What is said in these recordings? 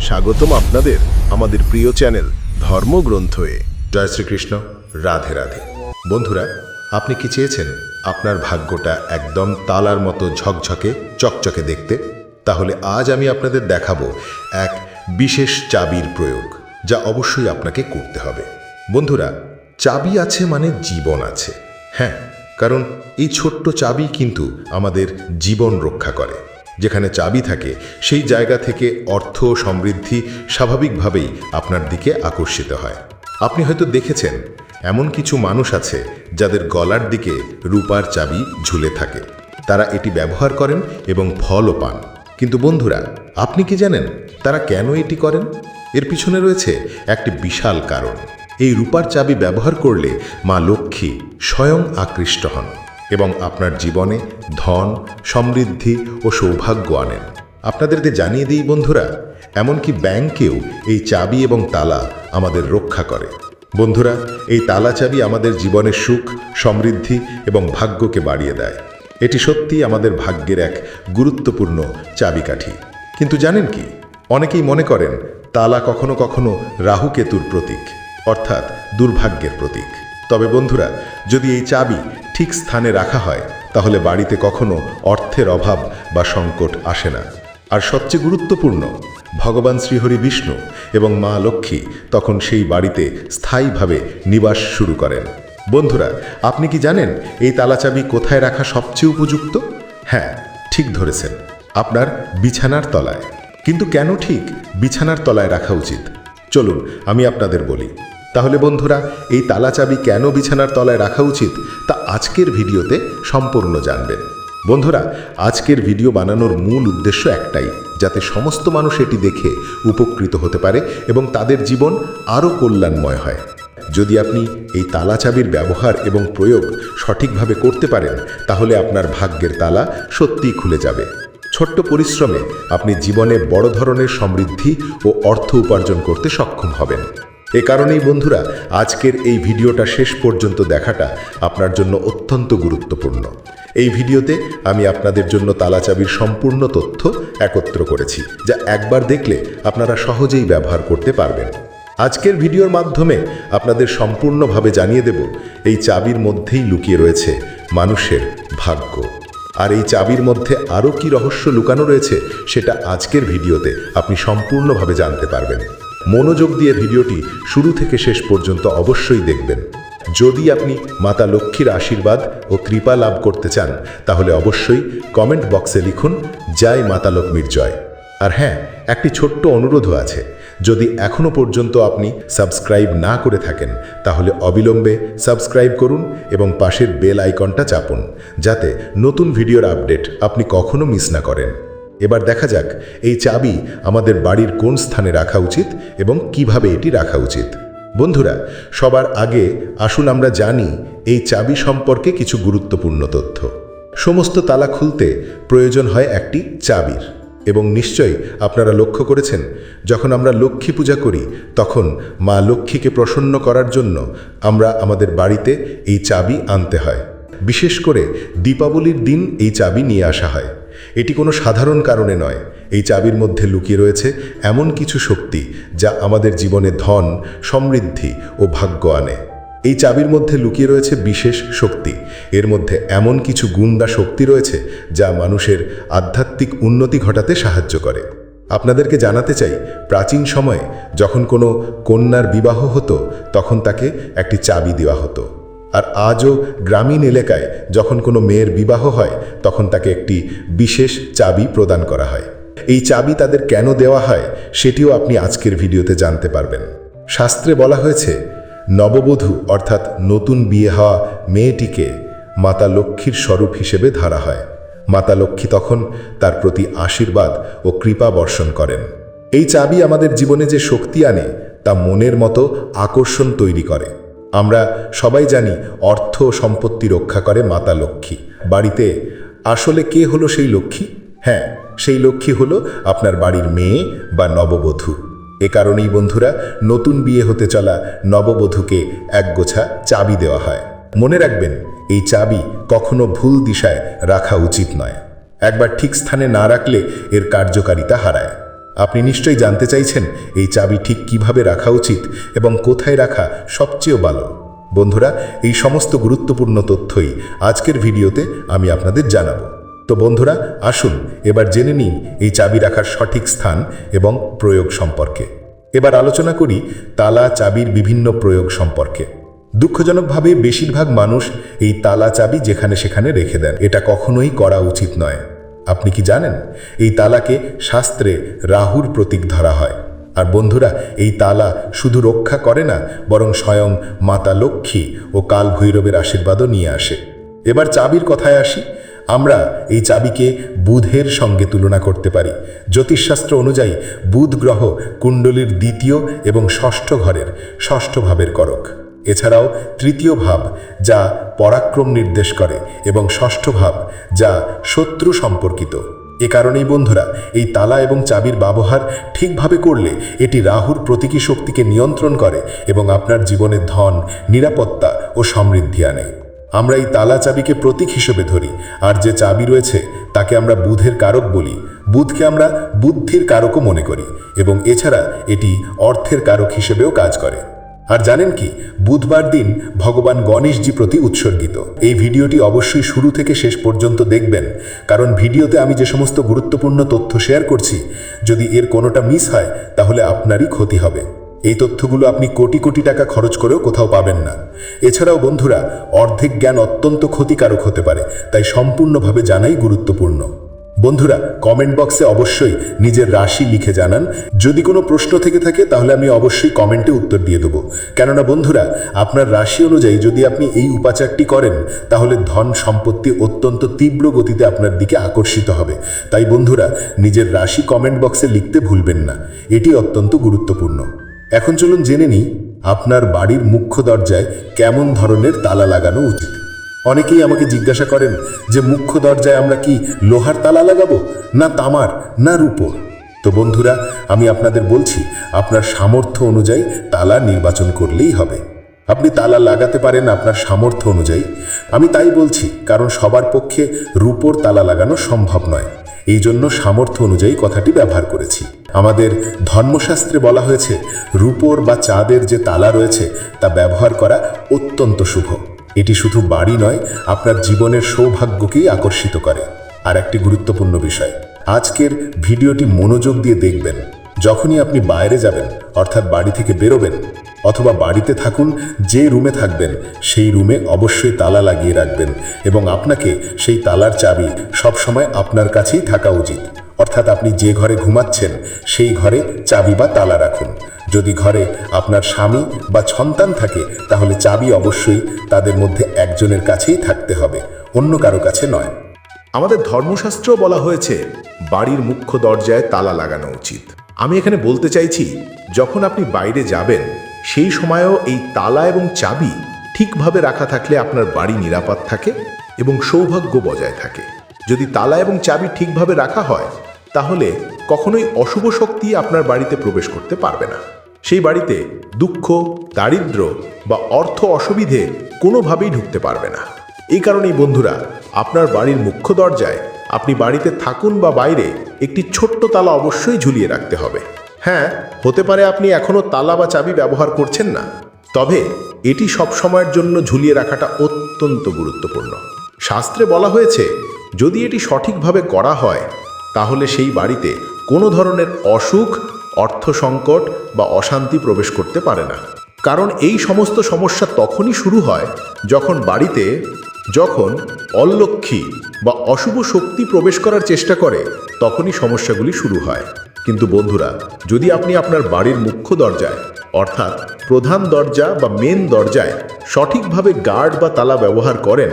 স্বাগতম আপনাদের আমাদের প্রিয় চ্যানেল ধর্মগ্রন্থে জয় শ্রীকৃষ্ণ, রাধে রাধে। বন্ধুরা, আপনি কি চেয়েছেন আপনার ভাগ্যটা একদম তালার মতো ঝকঝকে, চকচকে দেখতে? তাহলে আজ আমি আপনাদের দেখাবো এক বিশেষ চাবির প্রয়োগ, যা অবশ্যই আপনাকে করতে হবে। বন্ধুরা, চাবি আছে মানে জীবন আছে। হ্যাঁ কারণ এই ছোট্ট চাবি কিন্তু আমাদের জীবন রক্ষা করে। যেখানে চাবি থাকে, সেই জায়গা থেকে অর্থ সমৃদ্ধি স্বাভাবিকভাবেই আপনার দিকে আকর্ষিত হয়। আপনি হয়তো দেখেছেন, এমন কিছু মানুষ আছে যাদের গলার দিকে রূপার চাবি ঝুলে থাকে। তারা এটি ব্যবহার করেন এবং ফলও পান। কিন্তু বন্ধুরা, আপনি কি জানেন তারা কেন এটি করেন? এর পিছনে রয়েছে একটি বিশাল কারণ। এই রূপার চাবি ব্যবহার করলে মা লক্ষ্মী স্বয়ং আকৃষ্ট হন। এবং আপনার জীবনে ধন, সমৃদ্ধি ও সৌভাগ্য আনেন। আপনাদেরকে জানিয়ে দিই বন্ধুরা, এমনকি ব্যাংকেও এই চাবি এবং তালা আমাদের রক্ষা করে। বন্ধুরা, এই তালা চাবি আমাদের জীবনের সুখ, সমৃদ্ধি এবং ভাগ্যকে বাড়িয়ে দেয়। এটি সত্যি আমাদের ভাগ্যের এক গুরুত্বপূর্ণ চাবিকাঠি। কিন্তু জানেন কি? অনেকেই মনে করেন, তালা কখনো কখনো রাহুকেতুর প্রতীক, অর্থাৎ দুর্ভাগ্যের প্রতীক। তবে বন্ধুরা, যদি এই চাবি ঠিক স্থানে রাখা হয়, তাহলে বাড়িতে কখনো অর্থের অভাব বা সংকট আসে না। আর সবচেয়ে গুরুত্বপূর্ণ, ভগবান শ্রীহরি বিষ্ণু এবং মা লক্ষ্মী তখন সেই বাড়িতে স্থায়ীভাবে নিবাস শুরু করেন। বন্ধুরা, আপনি কি জানেন এই তালাচাবি কোথায় রাখা সবচেয়ে উপযুক্ত? হ্যাঁ ঠিক ধরেছেন, আপনার বিছানার তলায়। কিন্তু কেন ঠিক বিছানার তলায় রাখা উচিত? চলুন, আমি আপনাদের বলি। তাহলে বন্ধুরা, এই তালা চাবি কেন বিছানার তলায় রাখা উচিত তা আজকের ভিডিওতে সম্পূর্ণ জানবেন। বন্ধুরা, আজকের ভিডিও বানানোর মূল উদ্দেশ্য একটাই, যাতে সমস্ত মানুষ এটি দেখে উপকৃত হতে পারে এবং তাদের জীবন আরও কল্যাণময় হয়। যদি আপনি এই তালা চাবির ব্যবহার এবং প্রয়োগ সঠিকভাবে করতে পারেন, তাহলে আপনার ভাগ্যের তালা সত্যিই খুলে যাবে। ছোট্ট পরিশ্রমে আপনি জীবনে বড় ধরনের সমৃদ্ধি ও অর্থ উপার্জন করতে সক্ষম হবেন। এ কারণেই বন্ধুরা, আজকের এই ভিডিওটা শেষ পর্যন্ত দেখাটা আপনার জন্য অত্যন্ত গুরুত্বপূর্ণ। এই ভিডিওতে আমি আপনাদের জন্য তালাচাবির সম্পূর্ণ তথ্য একত্র করেছি, যা একবার দেখলে আপনারা সহজেই ব্যবহার করতে পারবেন। আজকের ভিডিওর মাধ্যমে আপনাদের সম্পূর্ণভাবে জানিয়ে দেব, এই চাবির মধ্যেই লুকিয়ে রয়েছে মানুষের ভাগ্য। আর এই চাবির মধ্যে আরও কি রহস্য লুকানো রয়েছে, সেটা আজকের ভিডিওতে আপনি সম্পূর্ণভাবে জানতে পারবেন। মনোযোগ দিয়ে ভিডিওটি শুরু থেকে শেষ পর্যন্ত অবশ্যই দেখবেন। যদি আপনি মাতা লক্ষ্মীর আশীর্বাদ ও কৃপা লাভ করতে চান, তাহলে অবশ্যই কমেন্ট বক্সে লিখুন, জয় মাতা লক্ষ্মীর জয়। আর হ্যাঁ একটি ছোট্ট অনুরোধও আছে। যদি এখনও পর্যন্ত আপনি সাবস্ক্রাইব না করে থাকেন, তাহলে অবিলম্বে সাবস্ক্রাইব করুন এবং পাশের বেল আইকনটা চাপুন, যাতে নতুন ভিডিওর আপডেট আপনি কখনো মিস না করেন। এবার দেখা যাক এই চাবি আমাদের বাড়ির কোন স্থানে রাখা উচিত এবং কীভাবে এটি রাখা উচিত। বন্ধুরা, সবার আগে আসুন আমরা জানি এই চাবি সম্পর্কে কিছু গুরুত্বপূর্ণ তথ্য। সমস্ত তালা খুলতে প্রয়োজন হয় একটি চাবির এবং নিশ্চয়ই আপনারা লক্ষ্য করেছেন, যখন আমরা লক্ষ্মী পূজা করি, তখন মা লক্ষ্মীকে প্রসন্ন করার জন্য আমরা আমাদের বাড়িতে এই চাবি আনতে হয়। বিশেষ করে দীপাবলির দিন এই চাবি নিয়ে আসা হয়। এটি কোনো সাধারণ কারণে নয়। এই চাবির মধ্যে লুকিয়ে রয়েছে এমন কিছু শক্তি যা আমাদের জীবনে ধন, সমৃদ্ধি ও ভাগ্য আনে। এই চাবির মধ্যে লুকিয়ে রয়েছে বিশেষ শক্তি। এর মধ্যে এমন কিছু গুণ বা শক্তি রয়েছে যা মানুষের আধ্যাত্মিক উন্নতি ঘটাতে সাহায্য করে। আপনাদেরকে জানাতে চাই, প্রাচীন সময়ে যখন কোনো কন্যার বিবাহ হতো, তখন তাকে একটি চাবি দেওয়া হতো। আর আজও গ্রামীণ এলাকায় যখন কোনো মেয়ের বিবাহ হয়, তখন তাকে একটি বিশেষ চাবি প্রদান করা হয়। এই চাবি তাদের কেন দেওয়া হয়, সেটিও আপনি আজকের ভিডিওতে জানতে পারবেন। শাস্ত্রে বলা হয়েছে, নববধূ অর্থাৎ নতুন বিয়ে হওয়া মেয়েটিকে মাতা লক্ষ্মীর স্বরূপ হিসেবে ধরা হয়। মাতা লক্ষ্মী তখন তার প্রতি আশীর্বাদ ও কৃপা বর্ষণ করেন। এই চাবি আমাদের জীবনে যে শক্তি আনে, তা মনের মতো আকর্ষণ তৈরি করে। আমরা সবাই জানি অর্থ সম্পত্তি রক্ষা করে মাতা লক্ষ্মী। বাড়িতে আসলে কে হলো সেই লক্ষ্মী? হ্যাঁ সেই লক্ষ্মী হলো আপনার বাড়ির মেয়ে বা নববধূ। এ কারণেই বন্ধুরা, নতুন বিয়ে হতে চলা নববধূকে একগোছা চাবি দেওয়া হয়। মনে রাখবেন, এই চাবি কখনো ভুল দিশায় রাখা উচিত নয়। একবার ঠিক স্থানে না রাখলে এর কার্যকারিতা হারায়। আপনি নিশ্চয়ই জানতে চাইছেন এই চাবি ঠিক কীভাবে রাখা উচিত এবং কোথায় রাখা সবচেয়ে ভালো। বন্ধুরা, এই সমস্ত গুরুত্বপূর্ণ তথ্যই আজকের ভিডিওতে আমি আপনাদের জানাব। তো বন্ধুরা, আসুন, এবার জেনে নিন এই চাবি রাখার সঠিক স্থান এবং প্রয়োগ সম্পর্কে। এবার আলোচনা করি তালা চাবির বিভিন্ন প্রয়োগ সম্পর্কে। দুঃখজনকভাবে, বেশিরভাগ মানুষ এই তালা চাবি যেখানে সেখানে রেখে দেন। এটা কখনোই করা উচিত নয়। আপনি কি জানেন? এই তালাকে শাস্ত্রে রাহুর প্রতীক ধরা হয়। আর বন্ধুরা, এই তালা শুধু রক্ষা করে না, বরং স্বয়ং মাতা লক্ষ্মী ও কাল ভৈরবের আশীর্বাদও নিয়ে আসে। এবার চাবির কথায় আসি। আমরা এই চাবিকে বুধের সঙ্গে তুলনা করতে পারি। জ্যোতিষশাস্ত্র অনুযায়ী, বুধ গ্রহ কুণ্ডলীর দ্বিতীয় এবং ষষ্ঠ ঘরের ষষ্ঠ ভাবের করক। এছাড়াও তৃতীয় ভাব, যা পরাক্রম নির্দেশ করে, এবং ষষ্ঠ ভাব, যা শত্রু সম্পর্কিত। এ কারণেই বন্ধুরা, এই তালা এবং চাবির ব্যবহার ঠিকভাবে করলে এটি রাহুর প্রতীকী শক্তিকে নিয়ন্ত্রণ করে এবং আপনার জীবনে ধন, নিরাপত্তা ও সমৃদ্ধি আনে। আমরা এই তালা চাবিকে প্রতীক হিসেবে ধরি, আর যে চাবি রয়েছে, তাকে আমরা বুধের কারক বলি। বুধকে আমরা বুদ্ধির কারকও মনে করি, এবং এছাড়া এটি অর্থের কারক হিসেবেও কাজ করে। আর জানেন কি, বুধবার দিন ভগবান গণেশজি প্রতি উৎসর্গিত। এই ভিডিওটি অবশ্যই শুরু থেকে শেষ পর্যন্ত দেখবেন, কারণ ভিডিওতে আমি যে সমস্ত গুরুত্বপূর্ণ তথ্য শেয়ার করছি, যদি এর কোনোটা মিস হয়, তাহলে আপনারই ক্ষতি হবে। এই তথ্যগুলো আপনি কোটি কোটি টাকা খরচ করেও কোথাও পাবেন না। এছাড়াও বন্ধুরা, অর্ধেক জ্ঞান অত্যন্ত ক্ষতিকারক হতে পারে, তাই সম্পূর্ণভাবে জানাই গুরুত্বপূর্ণ। বন্ধুরা কমেন্ট বক্সে অবশ্যই নিজের রাশি লিখে জানান। যদি কোনো প্রশ্ন থেকে থাকে, তাহলে আমি অবশ্যই কমেন্টে উত্তর দিয়ে দেবো। কেননা বন্ধুরা, আপনার রাশি অনুযায়ী যদি আপনি এই উপাচারটি করেন, তাহলে ধন সম্পত্তি অত্যন্ত তীব্র গতিতে আপনার দিকে আকর্ষিত হবে। তাই বন্ধুরা, নিজের রাশি কমেন্ট বক্সে লিখতে ভুলবেন না। এটি অত্যন্ত গুরুত্বপূর্ণ। এখন চলুন জেনে নিই, আপনার বাড়ির মুখ্য দরজায় কেমন ধরনের তালা লাগানো উচিত? অনেকেই আমাকে জিজ্ঞাসা করেন যে মুখ্য দরজায় আমরা কি লোহার তালা লাগাবো, না তামার, না রূপোর? তো বন্ধুরা, আমি আপনাদের বলছি, আপনার সামর্থ্য অনুযায়ী তালা নির্বাচন করলেই হবে। আপনি তালা লাগাতে পারেন আপনার সামর্থ্য অনুযায়ী। আমি তাই বলছি, কারণ সবার পক্ষে রূপোর তালা লাগানো সম্ভব নয়। এই জন্য সামর্থ্য অনুযায়ী কথাটি ব্যবহার করেছি। আমাদের ধর্মশাস্ত্রে বলা হয়েছে, রূপোর বা চাঁদের যে তালা রয়েছে, তা ব্যবহার করা অত্যন্ত শুভ। এটি শুধু বাড়ি নয়, আপনার জীবনের সৌভাগ্যকেই আকর্ষিত করে। আর একটি গুরুত্বপূর্ণ বিষয়, আজকের ভিডিওটি মনোযোগ দিয়ে দেখবেন। যখনই আপনি বাইরে যাবেন, অর্থাৎ বাড়ি থেকে বেরোবেন, অথবা বাড়িতে থাকুন, যে রুমে থাকবেন, সেই রুমে অবশ্যই তালা লাগিয়ে রাখবেন এবং আপনাকে সেই তালার চাবি সবসময় আপনার কাছেই থাকা উচিত। অর্থাৎ আপনি যে ঘরে ঘুমাচ্ছেন, সেই ঘরে চাবি বা তালা রাখুন। যদি ঘরে আপনার স্বামী বা সন্তান থাকে, তাহলে চাবি অবশ্যই তাদের মধ্যে একজনের কাছেই থাকতে হবে, অন্য কারও কাছে নয়। আমাদের ধর্মশাস্ত্র বলা হয়েছে, বাড়ির মুখ্য দরজায় তালা লাগানো উচিত। আমি এখানে বলতে চাইছি, যখন আপনি বাইরে যাবেন, সেই সময়ও এই তালা এবং চাবি ঠিকভাবে রাখা থাকলে আপনার বাড়ি নিরাপদ থাকে এবং সৌভাগ্য বজায় থাকে। যদি তালা এবং চাবি ঠিকভাবে রাখা হয় তাহলে কখনোই অশুভ শক্তি আপনার বাড়িতে প্রবেশ করতে পারবে না। সেই বাড়িতে দুঃখ, দারিদ্র বা অর্থ অসুবিধে কোনোভাবেই ঢুকতে পারবে না। এই কারণেই বন্ধুরা, আপনার বাড়ির মুখ্য দরজায় আপনি বাড়িতে থাকুন বা বাইরে একটি ছোট্ট তালা অবশ্যই ঝুলিয়ে রাখতে হবে। হ্যাঁ হতে পারে আপনি এখনও তালা বা চাবি ব্যবহার করছেন না, তবে এটি সব সময়ের জন্য ঝুলিয়ে রাখাটা অত্যন্ত গুরুত্বপূর্ণ। শাস্ত্রে বলা হয়েছে, যদি এটি সঠিকভাবে করা হয় তাহলে সেই বাড়িতে কোনো ধরনের অসুখ অর্থ সংকট বা অশান্তি প্রবেশ করতে পারে না। কারণ এই সমস্ত সমস্যা তখনই শুরু হয় যখন বাড়িতে, যখন অলক্ষী বা অশুভ শক্তি প্রবেশ করার চেষ্টা করে, তখনই সমস্যাগুলি শুরু হয়। কিন্তু বন্ধুরা, যদি আপনি আপনার বাড়ির মুখ্য দরজায়, অর্থাৎ প্রধান দরজা বা মেন দরজায় সঠিকভাবে গার্ড বা তালা ব্যবহার করেন,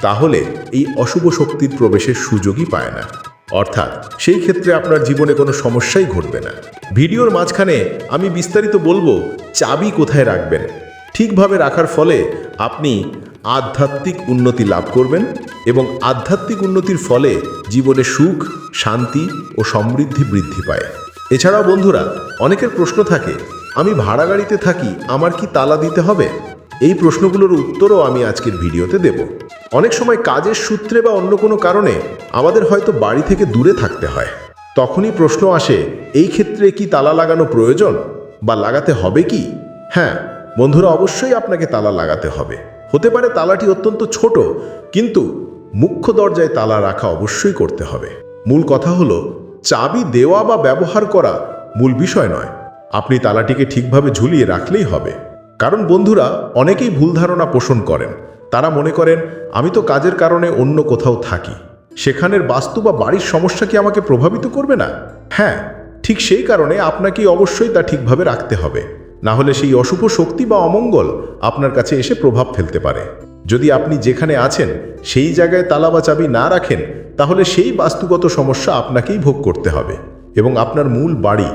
তাহলে এই অশুভ শক্তির প্রবেশের সুযোগই পায় না। অর্থাৎ, সেই ক্ষেত্রে আপনার জীবনে কোনো সমস্যাই ঘটবে না। ভিডিওর মাঝখানে আমি বিস্তারিত বলব, চাবি কোথায় রাখবেন? ঠিকভাবে রাখার ফলে আপনি আধ্যাত্মিক উন্নতি লাভ করবেন এবং আধ্যাত্মিক উন্নতির ফলে জীবনে সুখ, শান্তি ও সমৃদ্ধি বৃদ্ধি পায়। এছাড়াও বন্ধুরা, অনেকের প্রশ্ন থাকে, আমি ভাড়া গাড়িতে থাকি, আমার কি তালা দিতে হবে? এই প্রশ্নগুলোর উত্তরও আমি আজকের ভিডিওতে দেব। অনেক সময় কাজের সূত্রে বা অন্য কোনো কারণে আমাদের হয়তো বাড়ি থেকে দূরে থাকতে হয়। তখনই প্রশ্ন আসে, এই ক্ষেত্রে কি তালা লাগানো প্রয়োজন বা লাগাতে হবে কি? হ্যাঁ বন্ধুরা, অবশ্যই আপনাকে তালা লাগাতে হবে। হতে পারে তালাটি অত্যন্ত ছোট, কিন্তু মুখ্য দরজায় তালা রাখা অবশ্যই করতে হবে। মূল কথা হলো, চাবি দেওয়া বা ব্যবহার করা মূল বিষয় নয়। আপনি তালাটিকে ঠিকভাবে ঝুলিয়ে রাখলেই হবে। কারণ বন্ধুরা অনেকেই ভুল ধারণা পোষণ করেন। তারা মনে করেন, আমি তো কাজের কারণে অন্য কোথাও থাকি। সেখানের বাস্তু বা বাড়ির সমস্যা কি আমাকে প্রভাবিত করবে না? হ্যাঁ ঠিক সেই কারণে আপনাকে অবশ্যই তা ঠিকভাবে রাখতে হবে। না হলে সেই অশুভ শক্তি বা অমঙ্গল আপনার কাছে এসে প্রভাব ফেলতে পারে। যদি আপনি যেখানে আছেন, সেই জায়গায় তালা বা চাবি না রাখেন, তাহলে সেই বাস্তুগত সমস্যা আপনাকেই ভোগ করতে হবে এবং আপনার মূল বাড়ি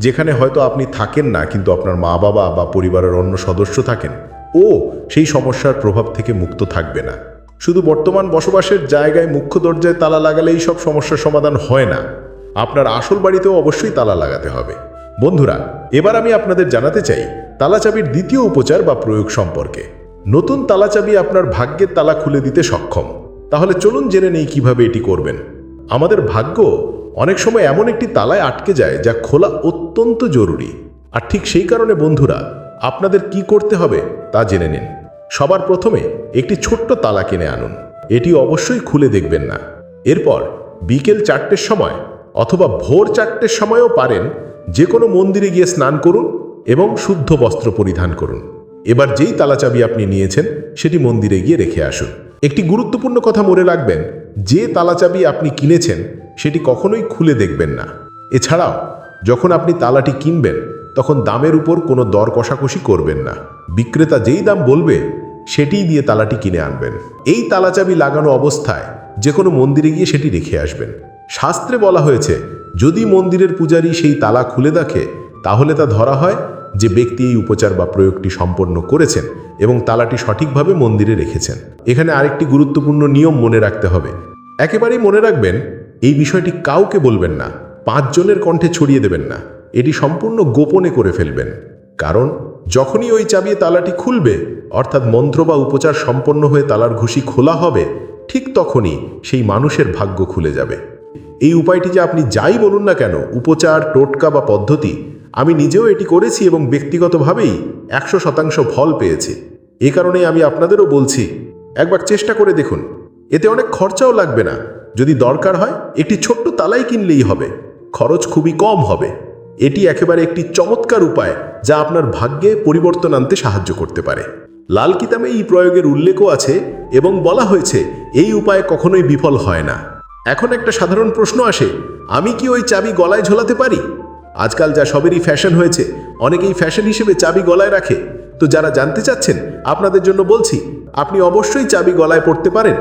যেখানে হয়তো আপনি থাকেন না, কিন্তু আপনার মা বাবা বা পরিবারের অন্য সদস্য থাকেন, ও সেই সমস্যার প্রভাব থেকে মুক্ত থাকবে না। শুধু বর্তমান বসবাসের জায়গায় মুখ্য দরজায় তালা লাগালে এই সব সমস্যার সমাধান হয় না। আপনার আসল বাড়িতেও অবশ্যই তালা লাগাতে হবে। বন্ধুরা, এবার আমি আপনাদের জানাতে চাই তালাচাবির দ্বিতীয় উপচার বা প্রয়োগ সম্পর্কে। নতুন তালাচাবি আপনার ভাগ্যের তালা খুলে দিতে সক্ষম। তাহলে চলুন জেনে নেই কীভাবে এটি করবেন। আমাদের ভাগ্য অনেক সময় এমন একটি তালায় আটকে যায় যা খোলা অত্যন্ত জরুরি। আর ঠিক সেই কারণে, বন্ধুরা, আপনাদের কি করতে হবে তা জেনে নিন। সবার প্রথমে একটি ছোট্ট তালা কিনে আনুন। এটি অবশ্যই খুলে দেখবেন না। এরপর বিকেল চারটের সময় অথবা ভোর চারটের সময়ও পারেন যে কোনো মন্দিরে গিয়ে স্নান করুন এবং শুদ্ধ বস্ত্র পরিধান করুন। এবার যেই তালাচাবি আপনি নিয়েছেন, সেটি মন্দিরে গিয়ে রেখে আসুন। একটি গুরুত্বপূর্ণ কথা মনে রাখবেন যে তালাচাবি আপনি কিনেছেন, সেটি কখনোই খুলে দেখবেন না। এছাড়াও, যখন আপনি তালাটি কিনবেন, তখন দামের উপর কোনো দর কষাকষি করবেন না। বিক্রেতা যেই দাম বলবে, সেটিই দিয়ে তালাটি কিনে আনবেন। এই তালাচাবি লাগানো অবস্থায় যে কোনো মন্দিরে গিয়ে সেটি রেখে আসবেন। শাস্ত্রে বলা হয়েছে, যদি মন্দিরের পূজারী সেই তালা খুলে দেখে, তাহলে তা ধরা হয় যে ব্যক্তি এই উপচার বা প্রয়োগটি সম্পন্ন করেছেন এবং তালাটি সঠিকভাবে মন্দিরে রেখেছেন। এখানে আরেকটি গুরুত্বপূর্ণ নিয়ম মনে রাখতে হবে। একেবারেই মনে রাখবেন, এই বিষয়টি কাউকে বলবেন না, পাঁচজনের কণ্ঠে ছড়িয়ে দেবেন না। এটি সম্পূর্ণ গোপনে করে ফেলবেন। কারণ, যখনই ওই চাবিয়ে তালাটি খুলবে, অর্থাৎ মন্ত্র বা উপচার সম্পন্ন হয়ে তালার ঘুষি খোলা হবে, ঠিক তখনই সেই মানুষের ভাগ্য খুলে যাবে। এই উপায়টি যে আপনি যাই বলুন না কেন, উপচার, টোটকা বা পদ্ধতি আমি নিজেও এটি করেছি এবং ব্যক্তিগতভাবেই একশো শতাংশ ফল পেয়েছি। এ কারণে আমি আপনাদেরও বলছি, একবার চেষ্টা করে দেখুন। এতে অনেক খরচাও লাগবে না। যদি দরকার হয়, একটি ছোট্ট তালাই কিনলেই হবে। খরচ খুবই কম হবে। এটি একেবারে একটি চমৎকার উপায় যা আপনার ভাগ্যে পরিবর্তন আনতে সাহায্য করতে পারে। লাল কিতাবে এই প্রয়োগের উল্লেখও আছে এবং বলা হয়েছে, এই উপায় কখনোই বিফল হয় না। এখন একটা সাধারণ প্রশ্ন আসে, আমি কি ওই চাবি গলায় ঝোলাতে পারি? আজকাল যা সবেরই ফ্যাশন হয়েছে, অনেকেই ফ্যাশন হিসেবে চাবি গলায় রাখে। তো যারা জানতে চাচ্ছেন, আপনাদের জন্য বলছি, আপনি অবশ্যই চাবি গলায় পড়তে পারেন।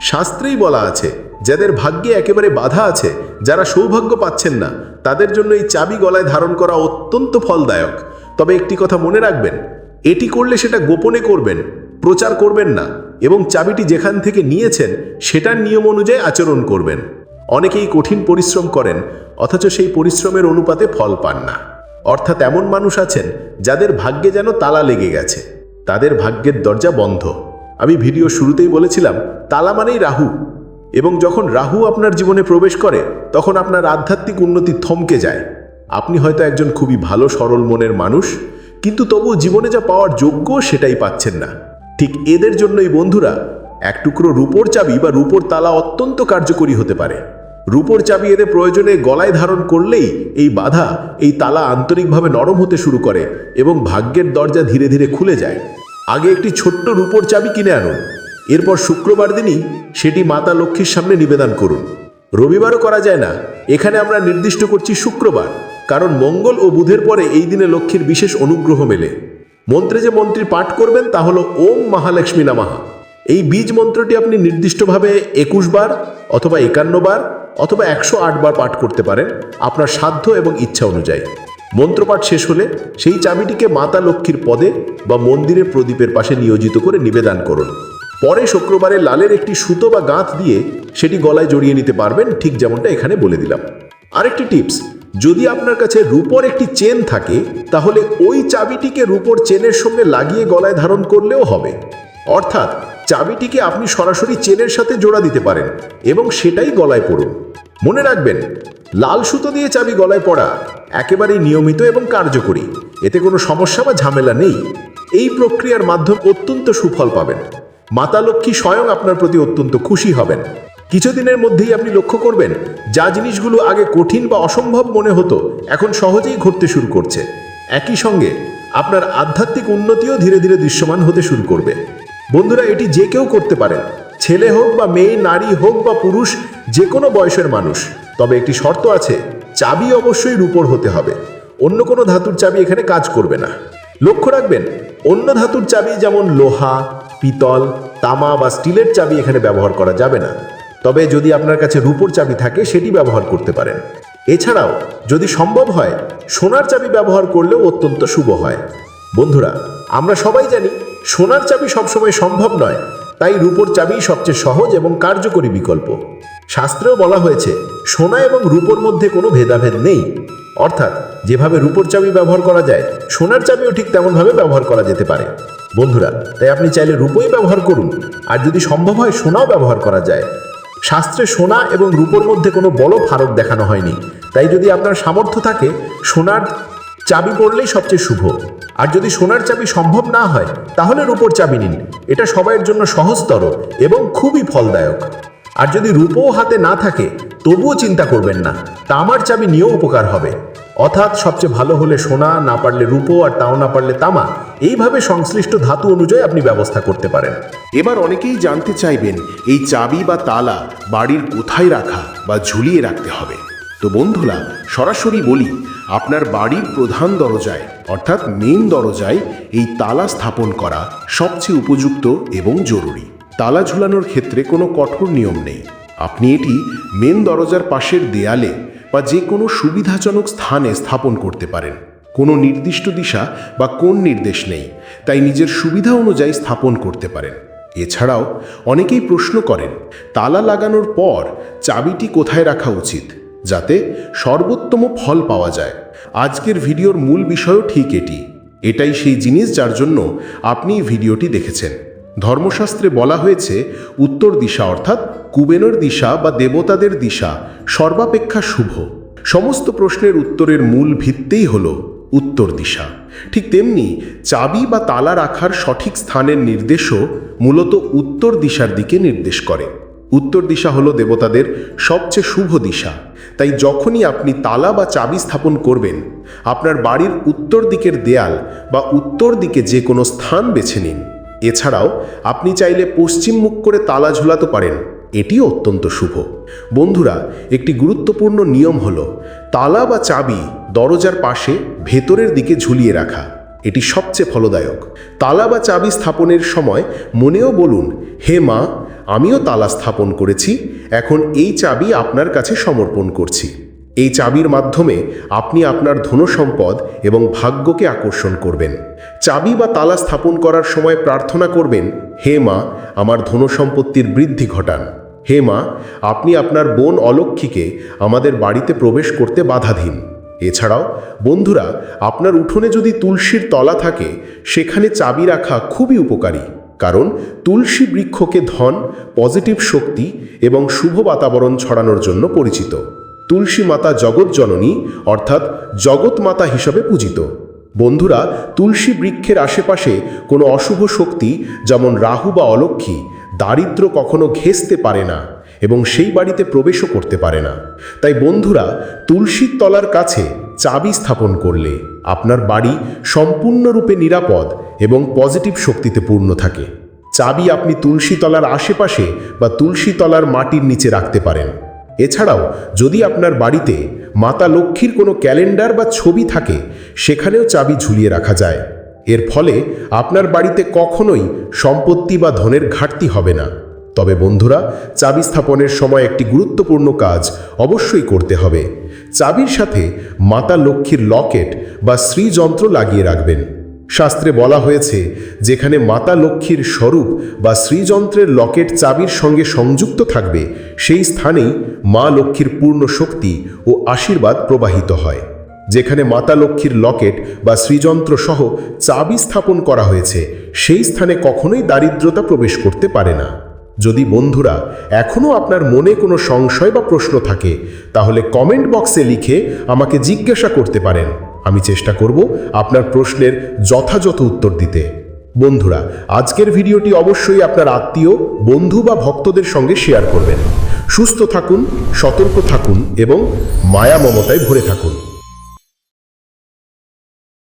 শাস্ত্রেই বলা আছে, যাদের ভাগ্যে একেবারে বাধা আছে, যারা সৌভাগ্য পাচ্ছেন না, তাদের জন্য এই চাবি গলায় ধারণ করা অত্যন্ত ফলদায়ক। তবে একটি কথা মনে রাখবেন, এটি করলে সেটা গোপনে করবেন, প্রচার করবেন না, এবং চাবিটি যেখান থেকে নিয়েছেন, সেটার নিয়ম অনুযায়ী আচরণ করবেন। অনেকেই কঠিন পরিশ্রম করেন, অথচ সেই পরিশ্রমের অনুপাতে ফল পান না। অর্থাৎ এমন মানুষ আছেন, যাদের ভাগ্যে যেন তালা লেগে গেছে। তাদের ভাগ্যের দরজা বন্ধ। আমি ভিডিও শুরুতেই বলেছিলাম, তালা মানেই রাহু। এবং যখন রাহু আপনার জীবনে প্রবেশ করে, তখন আপনার আধ্যাত্মিক উন্নতি থমকে যায়। আপনি হয়তো একজন খুবই ভালো, সরল মনের মানুষ, কিন্তু তবুও জীবনে যা পাওয়ার যোগ্য সেটাই পাচ্ছেন না। ঠিক এদের জন্যই বন্ধুরা, এক টুকরো রূপোর চাবি বা রূপোর তালা অত্যন্ত কার্যকরী হতে পারে। রূপোর চাবি এদের প্রয়োজনে গলায় ধারণ করলেই এই বাধা এই তালা আন্তরিকভাবে নরম হতে শুরু করে এবং ভাগ্যের দরজা ধীরে ধীরে খুলে যায়। আগে একটি ছোট্ট রূপোর চাবি কিনে আনুন। এরপর শুক্রবার দিনই সেটি মাতা লক্ষ্মীর সামনে নিবেদন করুন। রবিবারও করা যায় না। এখানে আমরা নির্দিষ্ট করছি শুক্রবার, কারণ মঙ্গল ও বুধের পরে এই দিনে লক্ষ্মীর বিশেষ অনুগ্রহ মেলে। মন্ত্রে যে মন্ত্রী পাঠ করবেন তা হলো ওম মহালক্ষ্মী নামাহা। এই বীজ মন্ত্রটি আপনি নির্দিষ্টভাবে একুশ বার অথবা একান্ন বার অথবা একশো আট বার পাঠ করতে পারেন আপনার সাধ্য এবং ইচ্ছা অনুযায়ী। মন্ত্রপাঠ শেষ হলে সেই চাবিটিকে মাতা লক্ষ্মীর পদে বা মন্দিরের প্রদীপের পাশে নিয়োজিত করে নিবেদন করুন। পরে শুক্রবারে লালের একটি সুতো বা গাঁথ দিয়ে সেটি গলায় জড়িয়ে নিতে পারবেন, ঠিক যেমনটা এখানে বলে দিলাম। আরেকটি টিপস, যদি আপনার কাছে রূপর একটি চেন থাকে, তাহলে ওই চাবিটিকে রূপর চেনের সঙ্গে লাগিয়ে গলায় ধারণ করলেও হবে। অর্থাৎ চাবিটিকে আপনি সরাসরি চেনের সাথে জোড়া দিতে পারেন এবং সেটাই গলায় পড়ুন। মনে রাখবেন, লাল সুতো দিয়ে চাবি গলায় পড়া একেবারেই নিয়মিত এবং কার্যকরী। এতে কোনো সমস্যা বা ঝামেলা নেই। এই প্রক্রিয়ার মাধ্যমে অত্যন্ত সুফল পাবেন। মাতা লক্ষ্মী স্বয়ং আপনার প্রতি অত্যন্ত খুশি হবেন। কিছুদিনের মধ্যেই আপনি লক্ষ্য করবেন, যা জিনিসগুলো আগে কঠিন বা অসম্ভব মনে হতো, এখন সহজেই ঘটতে শুরু করছে। একই সঙ্গে, আপনার আধ্যাত্মিক উন্নতিও ধীরে ধীরে দৃশ্যমান হতে শুরু করবে। বন্ধুরা, এটি যে কেউ করতে পারেন ছেলে হোক বা মেয়ে, নারী হোক বা পুরুষ, যে কোনো বয়সের মানুষ। তবে একটি শর্ত আছে, চাবি অবশ্যই রূপোর হতে হবে। অন্য কোনো ধাতুর চাবি এখানে কাজ করবে না। লক্ষ্য রাখবেন, অন্য ধাতুর চাবি যেমন লোহা, পিতল, তামা বা স্টিলের চাবি এখানে ব্যবহার করা যাবে না। তবে যদি আপনার কাছে রূপোর চাবি থাকে, সেটি ব্যবহার করতে পারেন। এছাড়াও, যদি সম্ভব হয়, সোনার চাবি ব্যবহার করলেও অত্যন্ত শুভ হয়। বন্ধুরা, আমরা সবাই জানি সোনার চাবি সবসময় সম্ভব নয়, তাই রূপোর চাবি সবচেয়ে সহজ এবং কার্যকরী বিকল্প। শাস্ত্রেও বলা হয়েছে, সোনা এবং রূপোর মধ্যে কোনো ভেদাভেদ নেই। অর্থাৎ, যেভাবে রূপোর চাবি ব্যবহার করা যায়, সোনার চাবিও ঠিক তেমনভাবে ব্যবহার করা যেতে পারে। বন্ধুরা, তাই আপনি চাইলে রূপোই ব্যবহার করুন, আর যদি সম্ভব হয় সোনাও ব্যবহার করা যায়। শাস্ত্রে সোনা এবং রূপোর মধ্যে কোনো বড় ফারক দেখানো হয়নি, তাই যদি আপনার সামর্থ্য থাকে, সোনার চাবি পড়লেই সবচেয়ে শুভ। আর যদি সোনার চাবি সম্ভব না হয়, তাহলে রূপোর চাবি নিন। এটা সবাইয়ের জন্য সহজতর এবং খুবই ফলদায়ক। আর যদি রূপও হাতে না থাকে, তবুও চিন্তা করবেন না। তামার চাবি নিয়েও উপকার হবে। অর্থাৎ সবচেয়ে ভালো হলে সোনা, না পারলে রূপো, আর তাও না পারলে তামা, এইভাবে সংশ্লিষ্ট ধাতু অনুযায়ী আপনি ব্যবস্থা করতে পারেন। এবার অনেকেই জানতে চাইবেন, এই চাবি বা তালা বাড়ির কোথায় রাখা বা ঝুলিয়ে রাখতে হবে? তো বন্ধুরা, সরাসরি বলি আপনার বাড়ির প্রধান দরজায়, অর্থাৎ মেন দরজায়, এই তালা স্থাপন করা সবচেয়ে উপযুক্ত এবং জরুরি। তালা ঝুলানোর ক্ষেত্রে কোনো কঠোর নিয়ম নেই। আপনি এটি মেন দরজার পাশের দেয়ালে বা যে কোনো সুবিধাজনক স্থানে স্থাপন করতে পারেন। কোনো নির্দিষ্ট দিশা বা কোন নির্দেশ নেই, তাই নিজের সুবিধা অনুযায়ী স্থাপন করতে পারেন। এছাড়াও অনেকেই প্রশ্ন করেন, তালা লাগানোর পর চাবিটি কোথায় রাখা উচিত? যাতে সর্বোত্তম ফল পাওয়া যায়। আজকের ভিডিওর মূল বিষয়ও ঠিক এটি। এটাই সেই জিনিস যার জন্য আপনি ভিডিওটি দেখেছেন। ধর্মশাস্ত্রে বলা হয়েছে, উত্তর দিশা অর্থাৎ কুবেনের দিশা বা দেবতাদের দিশা সর্বাপেক্ষা শুভ। সমস্ত প্রশ্নের উত্তরের মূল ভিত্তিই হল উত্তর দিশা। ঠিক তেমনি চাবি বা তালা রাখার সঠিক স্থানের নির্দেশও মূলত উত্তর দিশার দিকে নির্দেশ করে। উত্তর দিশা হলো দেবতাদের সবচেয়ে শুভ দিশা। তাই যখনই আপনি তালা বা চাবি স্থাপন করবেন, আপনার বাড়ির উত্তর দিকের দেয়াল বা উত্তর দিকে যে কোনো স্থান বেছে নিন। এছাড়াও আপনি চাইলে পশ্চিম মুখ করে তালা ঝুলাতে পারেন, এটিও অত্যন্ত শুভ। বন্ধুরা, একটি গুরুত্বপূর্ণ নিয়ম হল তালা বা চাবি দরজার পাশে ভেতরের দিকে ঝুলিয়ে রাখা, এটি সবচেয়ে ফলদায়ক। তালা বা চাবি স্থাপনের সময় মনেও বলুন, হে মা আমিও তালা স্থাপন করেছি, এখন এই চাবি আপনার কাছে সমর্পণ করছি। এই চাবির মাধ্যমে আপনি আপনার ধনসম্পদ এবং ভাগ্যকে আকর্ষণ করবেন। চাবি বা তালা স্থাপন করার সময় প্রার্থনা করবেন, হে মা, আমার ধনসম্পত্তির বৃদ্ধি ঘটান। হে মা, আপনি আপনার বোন অলক্ষীকে আমাদের বাড়িতে প্রবেশ করতে বাধা দিন। এছাড়াও, বন্ধুরা, আপনার উঠোনে যদি তুলসীর তলা থাকে, সেখানে চাবি রাখা খুবই উপকারী। কারণ তুলসী বৃক্ষকে ধন, পজিটিভ শক্তি এবং শুভ বাতাবরণ ছড়ানোর জন্য পরিচিত। তুলসী মাতা জগৎ জননী, অর্থাৎ জগৎ মাতা হিসাবে পূজিত। বন্ধুরা, তুলসী বৃক্ষের আশেপাশে কোনো অশুভ শক্তি, যেমন রাহু বা অলক্ষী দারিদ্র কখনো ঘেঁচতে পারে না। এবং সেই বাড়িতে প্রবেশও করতে পারে না। তাই বন্ধুরা, তুলসীর তলার কাছে চাবি স্থাপন করলে আপনার বাড়ি সম্পূর্ণরূপে নিরাপদ এবং পজিটিভ শক্তিতে পূর্ণ থাকে। চাবি আপনি তুলসী তলার আশেপাশে বা তুলসী তলার মাটির নিচে রাখতে পারেন। এছাড়াও, যদি আপনার বাড়িতে মাতা লক্ষ্মীর কোনো ক্যালেন্ডার বা ছবি থাকে, সেখানেও চাবি ঝুলিয়ে রাখা যায়। এর ফলে আপনার বাড়িতে কখনোই সম্পত্তি বা ধনের ঘাটতি হবে না। তবে বন্ধুরা, চাবি স্থাপনের সময় একটি গুরুত্বপূর্ণ কাজ অবশ্যই করতে হবে। চাবির সাথে মাতা লক্ষ্মীর লকেট বা শ্রীযন্ত্র লাগিয়ে রাখবেন। শাস্ত্রে বলা হয়েছে, যেখানে মাতা লক্ষ্মীর স্বরূপ বা শ্রীযন্ত্রের লকেট চাবির সঙ্গে সংযুক্ত থাকবে, সেই স্থানেই মা লক্ষ্মীর পূর্ণ শক্তি ও আশীর্বাদ প্রবাহিত হয়। যেখানে মাতা লক্ষ্মীর লকেট বা শ্রীযন্ত্র সহ চাবি স্থাপন করা হয়েছে, সেই স্থানে কখনোই দারিদ্রতা প্রবেশ করতে পারে না। যদি বন্ধুরা এখনও আপনার মনে কোনো সংশয় বা প্রশ্ন থাকে, তাহলে কমেন্ট বক্সে লিখে আমাকে জিজ্ঞাসা করতে পারেন। আমি চেষ্টা করব আপনার প্রশ্নের যথাযথ উত্তর দিতে। বন্ধুরা, আজকের ভিডিওটি অবশ্যই আপনার আত্মীয়, বন্ধু বা ভক্তদের সঙ্গে শেয়ার করবেন। সুস্থ থাকুন, সতর্ক থাকুন এবং মায়া মমতায় ভরে থাকুন।